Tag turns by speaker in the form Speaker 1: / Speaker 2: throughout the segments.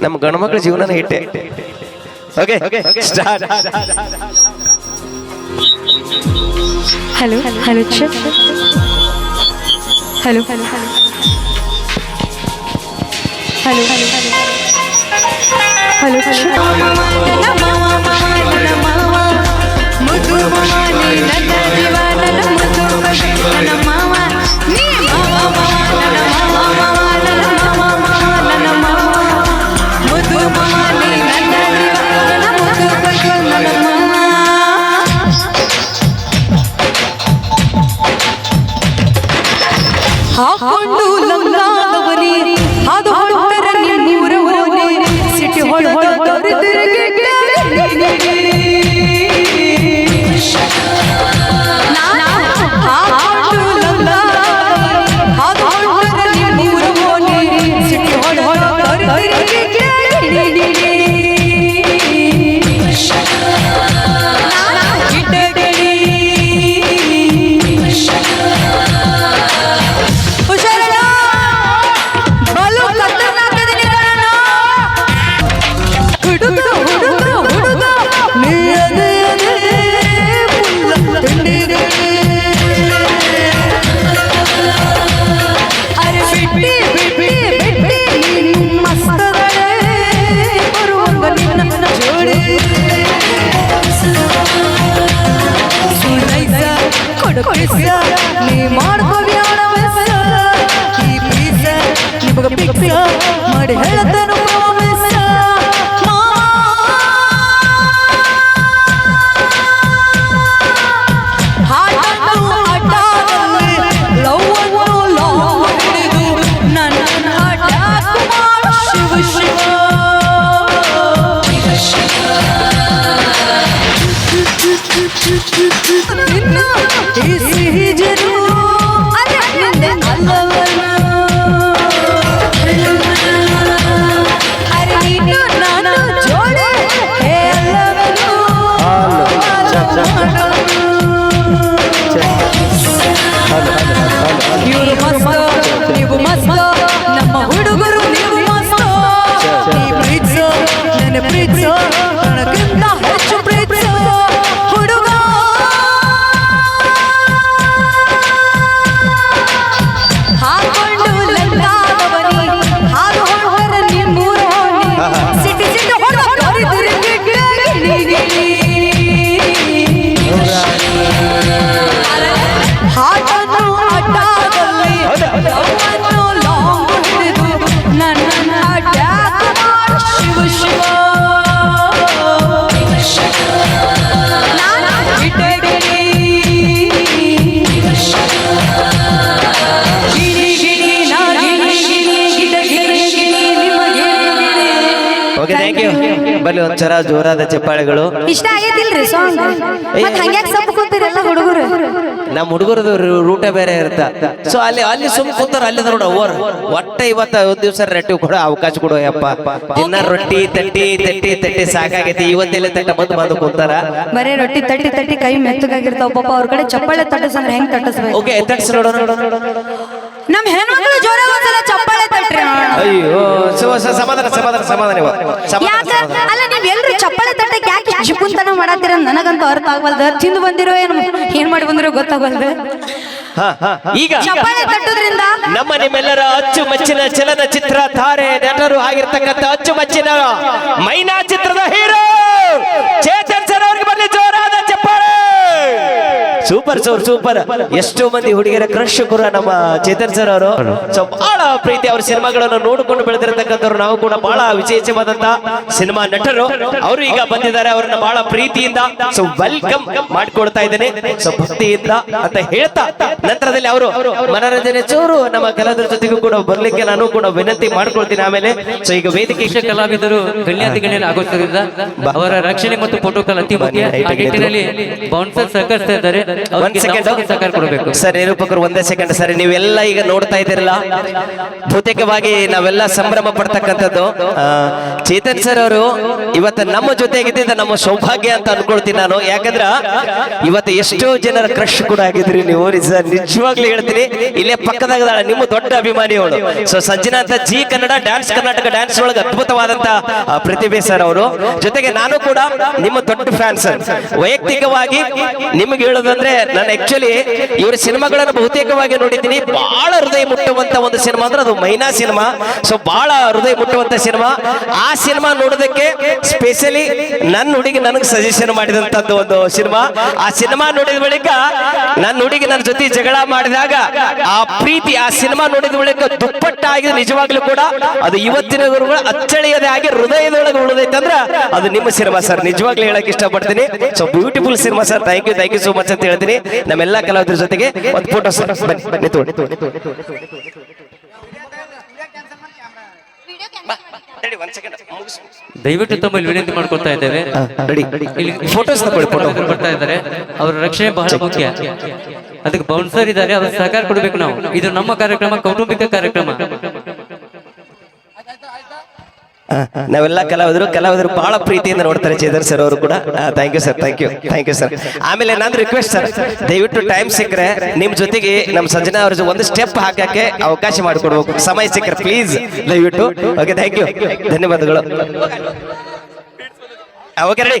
Speaker 1: ನಮ್ಮ ಗಂಡ್ಮಕ್ಳ ಜೀವನನ ಇಟ್ಟೆ
Speaker 2: okay start hello hello check hello hello hello hello
Speaker 1: check Thank you. ಬಲ್ಲಿ ಒಂಥರ ಜೋರಾದ ಚಪ್ಪಾಳೆಗಳು.
Speaker 2: ಇಷ್ಟ ಆಗೈತಿಲ್ರಿ ಸಾಂಗ್ ಹಂಗ್ಯಾಕ್ ಕೂತಿರಲ್ಲ ಹುಡುಗರು?
Speaker 1: ನಮ್ಮ ಹುಡುಗರದು ರೂಟ ಬೇರೆ ಇರುತ್ತ. ಸೊ ಅಲ್ಲಿ ಅಲ್ಲಿ ಸುಮ್ ಕೂತಾರ ಅಲ್ಲಿ ನೋಡ ಓರ್ ಒಟ್ಟ ಇವತ್ತ ಒಂದ್ ದಿವ್ಸ ರೊಟ್ಟಿ ಕೊಡೋ ಅವಕಾಶ ಕೊಡು ಯಪ್ಪ ದಿನ ರೊಟ್ಟಿ ತಟ್ಟಿ ತಟ್ಟಿ ತಟ್ಟಿ ಸಾಕಾಗೈತಿ. ಇವತ್ತೆಲ್ಲ ತಟ್ಟ ಬಂದು ಬಂದು ಕೂತಾರ.
Speaker 2: ಬರೇ ರೊಟ್ಟಿ ತಟ್ಟಿ ತಟ್ಟಿ ಕೈ ಮೆತ್ತಗಾಗಿರ್ತಾವ. ಪಾಪ ಅವ್ರ ಕಡೆ ಚಪ್ಪಾಳೆ ತಟ್ಟಸಂದ್ರೆ ಹೆಂಗ್ ತಟ್ಟಸ್ಬೇಕು?
Speaker 1: ಓಕೆ ತಟ್ಸ್ ನೋಡೋಣ.
Speaker 2: ನಮ್ ಹೆಣ್ಮಕ್ಳು ಜೋರಾಗಿ ಒಂದ್ಸಲ ಚಪ್ಪಾಳೆ ತಟ್ರಿ ನೋಡೋಣ.
Speaker 1: ಅಯ್ಯೋ ಸೊ ಸಮಾಧಾನ ಸಮಾಧಾನ ಸಮಾಧಾನ. ಸಮಾಧಾನ, ಸಮಾಧಾನ.
Speaker 2: ಅಲ್ಲ ನೀವ್ ತಟ್ಟಕ್ಕೆ ಯಾಕೆ ಜಿಪುಂತನ ಮಾಡತ್ತೀರ ನನಗಂತೂ ಅರ್ಥ ಆಗವಲ್ದ. ತಿಂದು ಬಂದಿರೋ ಏನು? ಏನ್ ಮಾಡಿ ಬಂದಿರೋ ಗೊತ್ತಾಗವಲ್ದು.
Speaker 1: ಹಾ, ಹಾ. ಈಗ
Speaker 2: ಚಪ್ಪಾಳೆ ತಟ್ಟೋದ್ರಿಂದ
Speaker 1: ನಮ್ಮ ನಿಮ್ಮೆಲ್ಲರ ಅಚ್ಚುಮೆಚ್ಚಿನ ಚಲನಚಿತ್ರ ತಾರೆ ನಟರು ಆಗಿರ್ತಕ್ಕಂಥ ಅಚ್ಚುಮೆಚ್ಚಿನ ಮೈನಾ ಚಿತ್ರದ ಹೀರೋ ಚೇತನ್ ಸರ್ ಅವ್ರಿಗೆ ಬರಲಿ ಜೋರಾದ ಚಪ್ಪಾಳೆ. Super super super. ಎಷ್ಟೋ ಮಂದಿ ಹುಡುಗಿಯರ ಕ್ರಶ್ ಕೂಡ ನಮ್ಮ ಚೇತನ್ ಸರ್ ಅವರು. ಸೊ ಬಹಳ ಪ್ರೀತಿ ಅವ್ರ ಸಿನಿಮಾಗಳನ್ನು ನೋಡಿಕೊಂಡು ಬೆಳೆದಿರತಕ್ಕಂಥವ್ರು ನಾವು ಕೂಡ ಬಹಳ ವಿಶೇಷವಾದಂತ ಸಿನಿಮಾ ನಟರು. ಅವರು ಈಗ ಬಂದಿದ್ದಾರೆ ಅವರನ್ನ ಬಹಳ ಪ್ರೀತಿಯಿಂದ. ಸೊ ವೆಲ್ಕಮ್ ಮಾಡ್ಕೊಳ್ತಾ ಇದ್ದೇನೆ. ಸೊ ಭಕ್ತಿಯಿಂದ ಅಂತ ಹೇಳ್ತಾ ನಂತರದಲ್ಲಿ ಅವರು ಮನರಂಜನೆ ಚೂರು ನಮ್ಮ ಕಲಾವಿದರ ಜೊತೆಗೂ ಕೂಡ ಬರ್ಲಿಕ್ಕೆ ನಾನು ಕೂಡ ವಿನಂತಿ ಮಾಡ್ಕೊಳ್ತೀನಿ ಆಮೇಲೆ. ಸೊ ಈಗ ವೇದಿಕೆ
Speaker 3: ಕಲಾವಿದರು ಕಲ್ಯಾಣ ಗಣ್ಯರು ಆಗೋದ್ರಿಂದ ಅವರ ರಕ್ಷಣೆ ಮತ್ತು ಪ್ರೋಟೋಕಾಲ್ ಅತಿ ಮುಖ್ಯ ಆ ನಿಟ್ಟಿನಲ್ಲಿ ಬೌನ್ಸರ್ ಸಹಕರಿಸ್ತಾ ಇದ್ದಾರೆ.
Speaker 2: ಒಂದ್
Speaker 3: ಅವ್ರಿಗೆ
Speaker 2: ಸೆಕೆಂಡ್
Speaker 3: ಸಹಕಾರ ಕೊಡಬೇಕು.
Speaker 2: ಸರ್ ನಿರೂಪಕರು ಒಂದೇ ಸೆಕೆಂಡ್ ಸರ್ ನೀವೆಲ್ಲ ಈಗ ನೋಡ್ತಾ ಇದ್ದೀರಲ್ಲ. ಬಹುತೇಕವಾಗಿ ನಾವೆಲ್ಲ ಸಂಭ್ರಮ ಪಡ್ತಕ್ಕಂಥದ್ದು. ಚೇತನ್ ಸರ್ ಅವರು ಇವತ್ತು ನಮ್ಮ ಜೊತೆಗಿದ್ದ ನಮ್ಮ ಸೌಭಾಗ್ಯ ಅಂತ ಅನ್ಕೊಳ್ತೀನಿ ನಾನು. ಯಾಕಂದ್ರ ಇವತ್ತು ಎಷ್ಟೋ ಜನರ ಕ್ರಶ್ ಕೂಡ ಆಗಿದ್ರಿ ನೀವು. ನಿಜವಾಗ್ಲೂ ಹೇಳ್ತೀನಿ. ಇಲ್ಲೇ ಪಕ್ಕದಾಗ ನಿಮ್ಮ ದೊಡ್ಡ ಅಭಿಮಾನಿಗಳು ಸೊ ಸಂಜನಾ ಅಂತ Zee Kannada dance Karnataka dance ಒಳಗೆ ಅದ್ಭುತವಾದಂತ ಪ್ರತಿಭೆ ಸರ್ ಅವರು. ಜೊತೆಗೆ ನಾನು ಕೂಡ ನಿಮ್ಮ ದೊಡ್ಡ ಫ್ಯಾನ್ ಸರ್ ವೈಯಕ್ತಿಕವಾಗಿ ನಿಮ್ಗೆ ಹೇಳೋದಂದ್ರೆ, ನಾನು ಆಕ್ಚುಲಿ ಇವರ ಸಿನಿಮಾಗಳನ್ನು ಬಹುತೇಕವಾಗಿ ನೋಡಿದ್ದೀನಿ. ಬಹಳ ಹೃದಯ ಮುಟ್ಟುವಂತ ಒಂದು ಅಂದ್ರೆ ಅದು ಮೈನಾ ಸಿನಿಮಾ. ಸೊ ಬಹಳ ಹೃದಯ ಮುಟ್ಟುವಂತ ಸಿನಿಮಾ. ಆ ಸಿನಿಮಾ ನೋಡೋದಕ್ಕೆ ಸ್ಪೆಷಲಿ ನನ್ನ ಹುಡುಗಿ ನನಗೆ ಸಜೆಷನ್ ಮಾಡಿದಂತದ್ದು ಒಂದು ಸಿನಿಮಾ. ಆ ಸಿನಿಮಾ ನೋಡಿದ ಬಳಿಕ ನನ್ನ ಹುಡುಗಿ ನನ್ನ ಜೊತೆ ಜಗಳ ಮಾಡಿದಾಗ ಆ ಪ್ರೀತಿ ಆ ಸಿನಿಮಾ ನೋಡಿದ ಬಳಿಕ ದುಪ್ಪಟ್ಟಾಗಿದೆ ನಿಜವಾಗ್ಲೂ ಕೂಡ ಅದು ಇವತ್ತಿನ ಅಚ್ಚಳಿಯದೇ ಆಗಿ ಹೃದಯದೊಳಗೆ ಉಳಿದೈತೆ ಅಂದ್ರೆ ಅದು ನಿಮ್ಮ ಸಿನಿಮಾ ಸರ್. ನಿಜವಾಗ್ಲೂ ಹೇಳಕ್ ಇಷ್ಟಪಡ್ತೀನಿ. So beautiful cinema sir. Thank you thank you so much ಅಂತ ಹೇಳ್ತೀನಿ. ನಮ್ಮೆಲ್ಲ ಕಲಾವಿದರ ಜೊತೆಗೆ ಒಂದು ಫೋಟೋ ಸರ್. ಬನ್ನಿ ನಿಂತ್ಕೊಳ್ಳಿ. ಬಾ, ಮುಗಿಸು.
Speaker 3: ದಯವಿಟ್ಟು ತಮ್ಮಲ್ಲಿ ವಿನಂತಿ ಮಾಡ್ಕೊತಾ ಇದ್ದೇವೆ. ಇಲ್ಲಿ
Speaker 2: ಫೋಟೋಸ್ ತಗೊಳ್ಳಿ ಫೋಟೋ
Speaker 3: ಬರ್ತಾ ಇದ್ದಾರೆ. ಅವರ ರಕ್ಷಣೆ ಬಹಳ ಮುಖ್ಯ. ಅದಕ್ಕೆ ಬೌನ್ಸರ್ ಇದ್ದಾರೆ ಅವ್ರ ಸಹಕಾರ ಕೊಡಬೇಕು ನಾವು. ಇದು ನಮ್ಮ ಕಾರ್ಯಕ್ರಮ ಕೌಟುಂಬಿಕ ಕಾರ್ಯಕ್ರಮ.
Speaker 2: ನಾವೆಲ್ಲ ಕಲಾವಿದರು ಕಲಾವಿದರು ಬಹಳ ಪ್ರೀತಿಯಿಂದ ನೋಡ್ತಾರೆ ಚೇತನ್ ಸರ್ ಅವರು ಕೂಡ. Thank you sir thank you thank you sir ಆಮೇಲೆ ನಾನು ರಿಕ್ವೆಸ್ಟ್ ಸರ್ ದಯವಿಟ್ಟು ಟೈಮ್ ಸಿಕ್ಕರೆ ನಿಮ್ ಜೊತೆಗೆ ನಮ್ಮ ಸಂಜನಾ ಅವ್ರ ಒಂದು ಸ್ಟೆಪ್ ಹಾಕಕ್ಕೆ ಅವಕಾಶ ಮಾಡಿಕೊಡ್ಬೇಕು. ಸಮಯ ಸಿಕ್ಕರೆ ಪ್ಲೀಸ್ ದಯವಿಟ್ಟು. ಓಕೆ ಥ್ಯಾಂಕ್ ಯು ಧನ್ಯವಾದಗಳು. ಓಕೆ ರೆಡಿ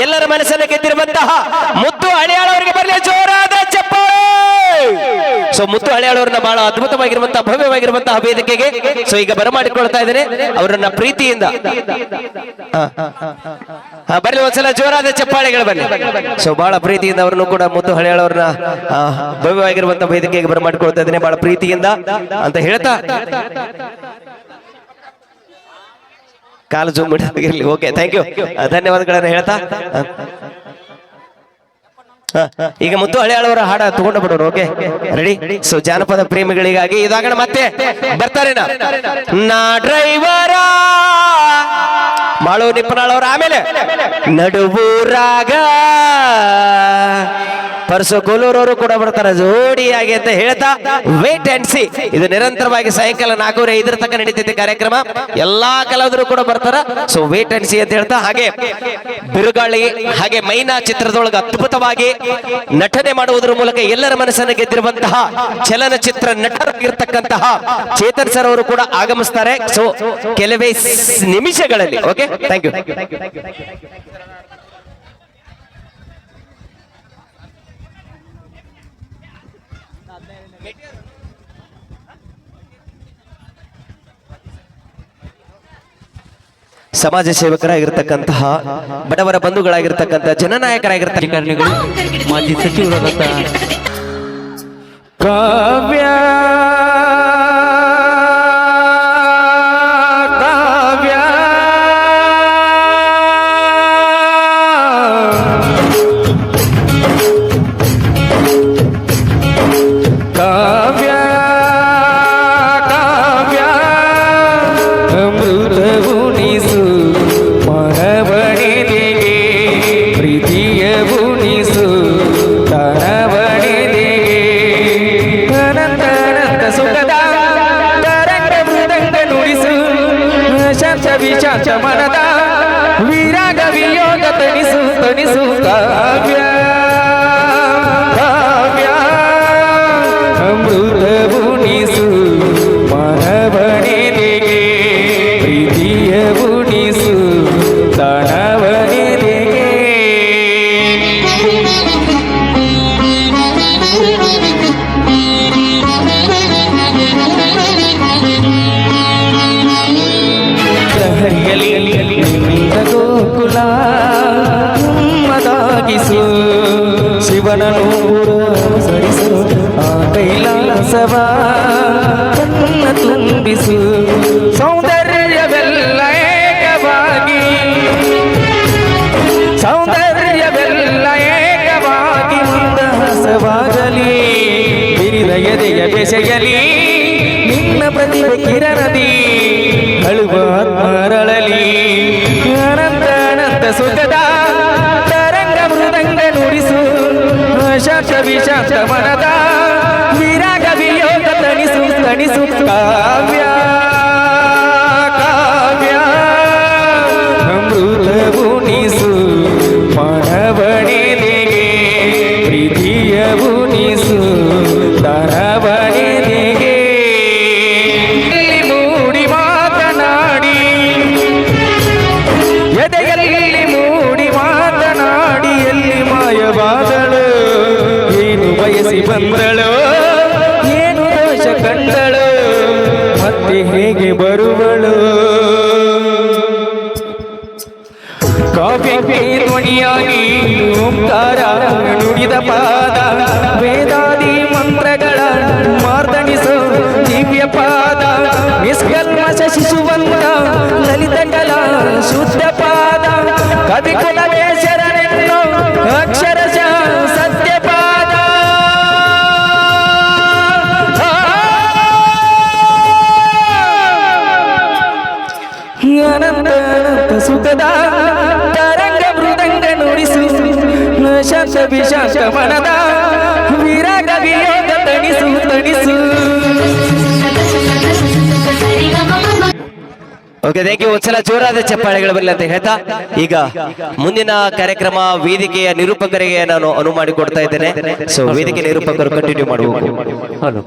Speaker 2: ಎಲ್ಲರ ಮನಸ್ಸನ್ನು ಗೆದ್ದಿರುವಂತಹ ಮುತ್ತು ಹಳಿಯಾಳವರಿಗೆ ಬರಲಿ. ಜೋರಾದ ಚಪ್ಪಾಳೆ. ಸೊ ಮುತ್ತು ಹಳಿಯಾಳವರನ್ನ ಬಹಳ ಅದ್ಭುತವಾಗಿರುವಂತಹ, ಭವ್ಯವಾಗಿರುವಂತಹ ವೇದಿಕೆಗೆ. ಸೊ ಈಗ ಬರಮಾಡಿಕೊಳ್ತಾ ಇದ್ದೇನೆ. ಅವರನ್ನ ಪ್ರೀತಿಯಿಂದ. ಬರಲಿ ಒಂದ್ಸಲ ಜೋರಾದ ಚಪ್ಪಾಳೆಗಳು ಬನ್ನಿ. ಸೊ ಬಹಳ ಪ್ರೀತಿಯಿಂದ ಅವರನ್ನು ಕೂಡ ಮುತ್ತು ಹಳಿಯಾಳವ್ರನ್ನ ಭವ್ಯವಾಗಿರುವಂತಹ ವೇದಿಕೆಗೆ ಬರಮಾಡಿಕೊಳ್ತಾ ಇದ್ದೇನೆ. ಬಹಳ ಪ್ರೀತಿಯಿಂದ ಅಂತ ಹೇಳ್ತಾ. ಕಾಲು ಜೂಮ್ ಇರಲಿ. ಓಕೆ ಥ್ಯಾಂಕ್ ಯು ಧನ್ಯವಾದಗಳನ್ನು ಹೇಳ್ತಾ. ಆ. ಆ, ಈಗ ಮುತ್ತು ಹಳೆಯಾಳವರ ಹಾಡ ತಗೊಂಡು ಬಿಡೋರು. ಓಕೆ ರೆಡಿ ಸೊ ಜಾನಪದ ಪ್ರೇಮಿಗಳಿಗಾಗಿ ಇದಾಗ ಮತ್ತೆ. ಬರ್ತಾರೆ ನಾ. ನಾ ಡ್ರೈವರ ಮಾಳು ನಿಪ್ಪನಾಳವ್ರ ಆಮೇಲೆ. ನಡುವೂರಾಗ. ಪರಸು ಕೋಲೂರವರು ಕೂಡ ಬರ್ತಾರೆ. ಜೋಡಿಯಾಗಿ ಅಂತ ಹೇಳ್ತಾ ವೇಟ್ ಅಂಡ್ ಸಿ ಇದು ನಿರಂತರವಾಗಿ ಸಾಯಂಕಾಲ ನಾಲ್ಕೂವರೆ ಐದರ ತನಕ ನಡೀತೈತೆ ಕಾರ್ಯಕ್ರಮ. ಎಲ್ಲಾ ಕಲಾವಿದರು ಕೂಡ ಬರ್ತಾರ. ಸೊ ವೇಟ್ ಅಂಡ್ ಸಿ ಅಂತ ಹೇಳ್ತಾ ಹಾಗೆ ಬಿರುಗಾಳಿ, ಹಾಗೆ ಮೈನಾ ಚಿತ್ರದೊಳಗೆ ಅದ್ಭುತವಾಗಿ ನಟನೆ ಮಾಡುವುದರ ಮೂಲಕ ಎಲ್ಲರ ಮನಸ್ಸನ್ನು ಗೆದ್ದಿರುವಂತಹ ಚಲನಚಿತ್ರ ನಟರಾಗಿರ್ತಕ್ಕಂತಹ ಚೇತನ್ ಸರ್ ಅವರು ಕೂಡ ಆಗಮಿಸ್ತಾರೆ. ಸೊ ಕೆಲವೇ ನಿಮಿಷಗಳಲ್ಲಿ ಓಕೆ ಥ್ಯಾಂಕ್ ಯು ಸಮಾಜ ಸೇವಕರಾಗಿರ್ತಕ್ಕಂತಹ ಬಡವರ ಬಂಧುಗಳಾಗಿರ್ತಕ್ಕಂತಹ ಜನನಾಯಕರಾಗಿರ್ತಕ್ಕಂಥ
Speaker 3: ಮಾಜಿ ಸಚಿವರಾದಂತಹ
Speaker 2: ಕಾವ್ಯ ತಣಿಸು ತಣಿಸು
Speaker 4: ಹೇಗೆ ಬರುವಳು. ಕಾವ್ಯಕ್ಕೆ ಧ್ವನಿಯಾಗಿ ನುಡಿದ ಪಾದ, ವೇದಾದಿ ಮಂತ್ರಗಳ ಮಾರ್ದಣಿಸು ದಿವ್ಯ ಪಾದ. ನಿಷ್ಕಲ್ಮಶ ಶಿಶುವಂತ ಲಲಿತ ಕಲಾ, ಶುದ್ಧ ಪಾದ. ಕವಿ ಶಾಂತ ವಿಶಾಂತ ಮನದ ವಿರಾಗ ವಿಯೋಗ ತಣಿಸು ತಣಿಸು. ಓಕೆ ಥ್ಯಾಂಕ್ ಯು ಒಂದ್ಸಲ ಜೋರಾದ ಚಪ್ಪಾಳೆಗಳು ಬರಲಿ ಅಂತ ಹೇಳ್ತಾ ಈಗ ಮುಂದಿನ ಕಾರ್ಯಕ್ರಮ ವೇದಿಕೆಯ ನಿರೂಪಕರಿಗೆ ನಾನು ಅನುವು ಮಾಡಿಕೊಡ್ತಾ ಇದ್ದೇನೆ. ಸೊ ವೇದಿಕೆ ನಿರೂಪಕರು ಕಂಟಿನ್ಯೂ ಮಾಡಬಹುದು
Speaker 3: ಹಲೋ